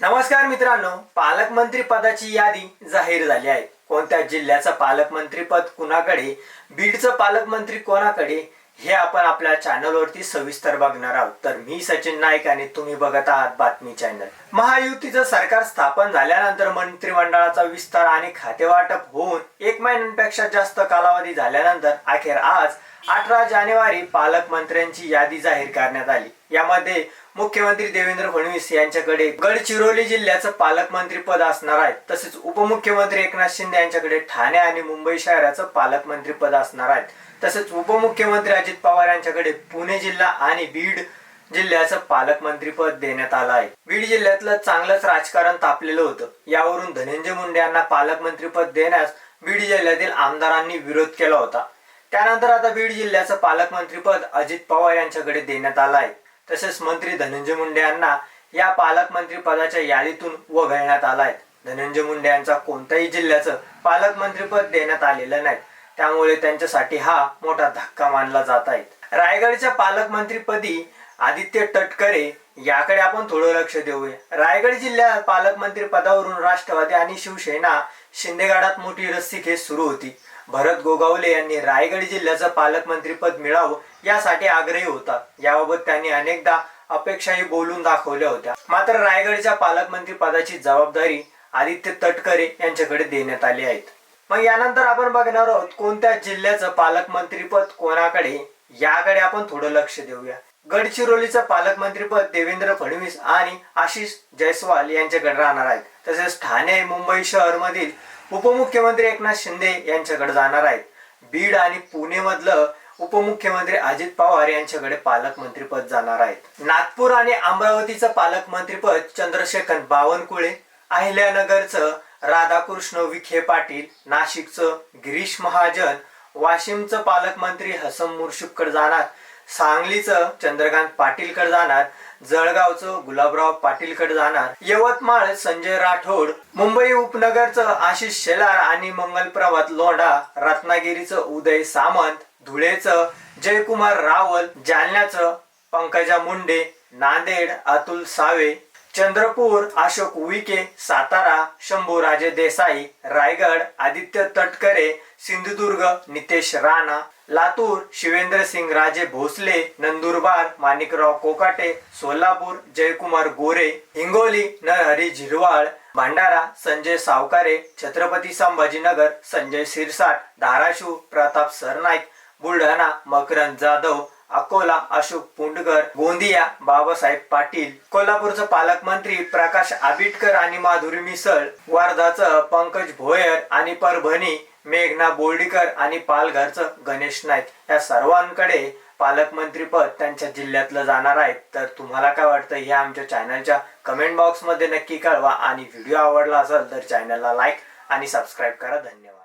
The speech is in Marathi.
नमस्कार मित्रांनो पालकमंत्री पदाची यादी जाहीर झाली आहे. कोणत्या जिल्ह्याचं पालकमंत्री पद कुणाकडे बीडचं पालकमंत्री कोणाकडे हे आपण आपल्या चॅनलवरती सविस्तर बघणार आहोत. तर मी सचिन नाईक आणि तुम्ही बघत आहात बातमी चॅनल. महायुतीचं सरकार स्थापन झाल्यानंतर मंत्रिमंडळाचा विस्तार आणि खातेवाटप होऊन एक महिन्यांपेक्षा जास्त कालावधी झाल्यानंतर अखेर आज अठरा जानेवारी पालकमंत्र्यांची यादी जाहीर करण्यात आली. यामध्ये मुख्यमंत्री देवेंद्र फडणवीस यांच्याकडे गडचिरोली जिल्ह्याचं पालकमंत्री पद असणार आहे. तसेच उपमुख्यमंत्री एकनाथ शिंदे यांच्याकडे ठाणे आणि मुंबई शहराचं पालकमंत्री पद असणार आहे तसेच उपमुख्यमंत्री अजित पवार यांच्याकडे पुणे जिल्हा आणि बीड जिल्ह्याचं पालकमंत्रीपद देण्यात आलं आहे. बीड जिल्ह्यातलं चांगलंच राजकारण तापलेलं होतं. यावरून धनंजय मुंडे यांना पालकमंत्रीपद देण्यास बीड जिल्ह्यातील आमदारांनी विरोध केला होता. त्यानंतर आता बीड जिल्ह्याचं पालकमंत्रीपद अजित पवार यांच्याकडे देण्यात आलं आहे. तसेच मंत्री धनंजय मुंडे यांना या पालकमंत्री पदाच्या यादीतून वगळण्यात आलं आहे. धनंजय मुंडे यांचा कोणत्याही जिल्ह्याचं पालकमंत्रीपद देण्यात आलेलं नाही. त्यामुळे त्यांच्यासाठी हा मोठा धक्का मानला जात आहे. रायगडच्या पालकमंत्रीपदी आदित्य तटकरे याकडे आपण थोडं लक्ष देऊया. रायगड जिल्ह्यात पालकमंत्री पदावरून राष्ट्रवादी आणि शिवसेना शिंदेगाडात मोठी रस्सीखेच सुरू होती. भरत गोगावले यांनी रायगड जिल्ह्याचं पालकमंत्रीपद मिळावं यासाठी आग्रही होता. याबाबत त्यांनी अनेकदा अपेक्षाही बोलून दाखवल्या होत्या. मात्र रायगडच्या पालकमंत्री पदाची जबाबदारी आदित्य तटकरे यांच्याकडे देण्यात आली आहेत मग यानंतर आपण बघणार आहोत कोणत्या जिल्ह्याचं पालकमंत्रीपद कोणाकडे याकडे आपण थोडं लक्ष देऊया. गडचिरोलीचं पालकमंत्रीपद देवेंद्र फडणवीस आणि आशिष जयस्वाल यांच्याकडे राहणार आहेत. तसेच ठाणे मुंबई शहर मधील उपमुख्यमंत्री एकनाथ शिंदे यांच्याकडे जाणार आहेत. बीड आणि पुणे मधलं उपमुख्यमंत्री अजित पवार यांच्याकडे पालकमंत्रीपद जाणार आहेत. नागपूर आणि अमरावतीचं पालकमंत्रीपद चंद्रशेखर बावनकुळे अहिल्यानगरचं राधाकृष्ण विखे पाटील नाशिकचं गिरीश महाजन वाशिमचं पालकमंत्री हसन मुर्शिबकडे जाणार सांगलीचं चंद्रकांत पाटीलकडे जाणार जळगावचं गुलाबराव पाटीलकडे जाणार यवतमाळ संजय राठोड मुंबई उपनगरचं आशिष शेलार आणि मंगलप्रभात लोंढा रत्नागिरीचं उदय सामंत धुळेचं जयकुमार रावल जालन्याचं पंकजा मुंडे नांदेड अतुल सावे चंद्रपूर अशोक उईके सातारा शंभूराजे देसाई रायगड आदित्य तटकरे सिंधुदुर्ग नितेश राणा लातूर शिवेंद्र सिंग राजे भोसले नंदुरबार माणिकराव कोकाटे सोलापूर जयकुमार गोरे हिंगोली नरहरी झिरवाळ भंडारा संजय सावकारे छत्रपती संभाजीनगर संजय सिरसाट धाराशिव प्रताप सरनाईक बुलढाणा मकरंद जाधव अकोला अशोक पुंडकर गोंदिया बाबासाहेब पाटील कोल्हापूरचं पालकमंत्री प्रकाश आबिटकर आणि माधुरी मिसळ वर्धाचं पंकज भोयर आणि परभणी मेघना बोर्डीकर आणि पालघरचं गणेश नाईक. या सर्वांकडे पालकमंत्री पद त्यांच्या जिल्ह्यातलं जाणार आहे. तर तुम्हाला काय वाटतं हे आमच्या चॅनलच्या कमेंट बॉक्समध्ये नक्की कळवा. आणि व्हिडिओ आवडला असेल तर चॅनलला लाईक आणि सबस्क्राईब करा. धन्यवाद.